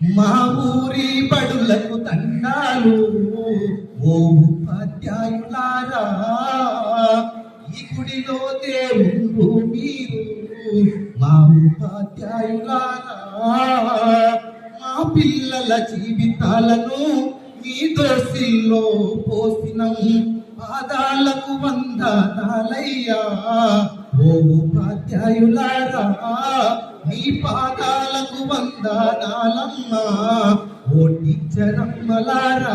మా ఊరి బడులకు తండాలు ఓ ఉపాధ్యాయులారా. ఈ గుడిలో దేవుడు మీరు మా ఉపాధ్యాయులారా. మా పిల్లల జీవితాలను మీ దోసిల్లో పోసినం. పాదాలకు వందనాలయ్యా. ఓ ఉపాధ్యాయులారా మీ పాదాలకు వందనాలమ్మా. ఓ టీచరమ్మలారా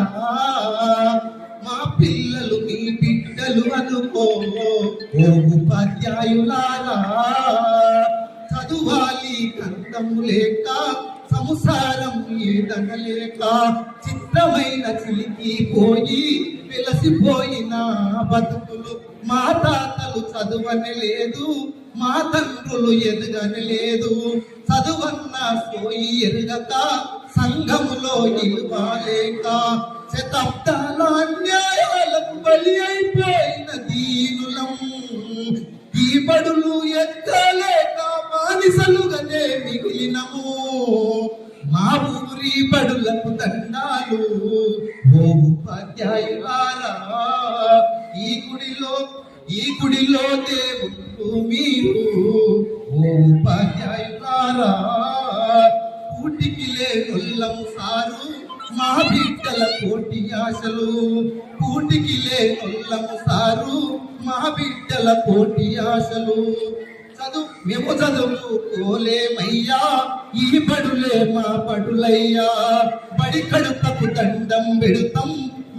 మా పిల్లలు మీ బిడ్డలు అనుకో. ఓ ఉపాధ్యాయులారా చదువాలి కందము లేక సంసారం ఏదనలేక చిత్రమైన చిలికి పోయి వెలసిపోయిన బతుకులు. మా తాతలు చదువని లేదు మా తండ్రులు ఎదగని లేదు. చదువన్న పోయి ఎరుగక సంఘములో ఇవ్వలేక శతాబ్దాల అన్యాయాలకు బలి అయిపోయిన దీనులం. ఈ బడులు ఎక్కలేక బానిసలుగానే మిగిలినము. మా ఊరి బడులకు దండాలు ఓ ఉపాధ్యాయులు ఈ గుడిలో ఈ గుడిలో దేవుడు మీరు ఓ ఉపాధ్యాయులారా కూటికి లేనుల్లము సారు మా బిడ్డల కోటి ఆశలు. కూటికి లేనుల్లము సారు మా బిడ్డల కోటి ఆశలు. చదువు మేము చదువుకోలేమయ్యా ఈ బడులే మా బడులయ్యా. బడి కడుపకు దండం పెడతాం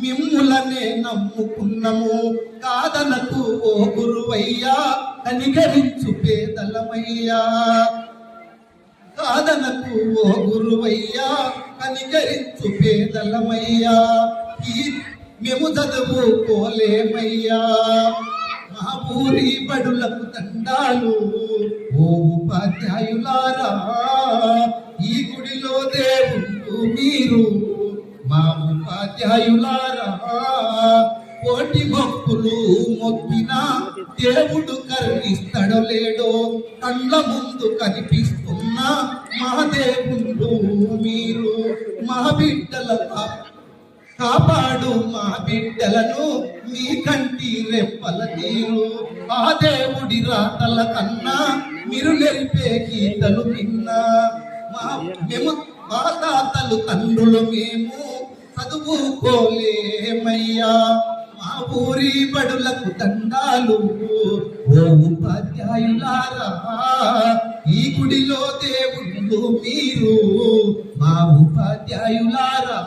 మిమ్ములనే నమ్ముకున్నాము. కాదనకు ఓ గురువయ్యా కనికరించు పేదలమయ్యా. కాదనకు ఓ గురువయ్యా కనికరించు పేదలమయ్యా. మేము చదువుకోలేమయ్యా. మా ఊరి బడులకు దండాలు ఓ ఉపాధ్యాయులారా. ఉపాధ్యాయులారా కోటి భక్తులు మొక్కిన దేవుడు కరుణిస్తాడో లేడో కళ్ళ ముందు కనిపిస్తున్న. మా దేవుడు మీరు మా బిడ్డల కాపాడు మా బిడ్డలను మీ కంటి రెప్పల నీరు. ఆ దేవుడి రాతల కన్నా మీరు నెరిపే గీతలు విన్నా. మా మేము మా తాతలు తండ్రులు మేము చదువుకోలేమయ్యా మా ఊరి బడులకు దండాలు ఓ ఉపాధ్యాయులారా ఈ గుడిలో దేవుళ్ళు మీరు. మా ఉపాధ్యాయులారా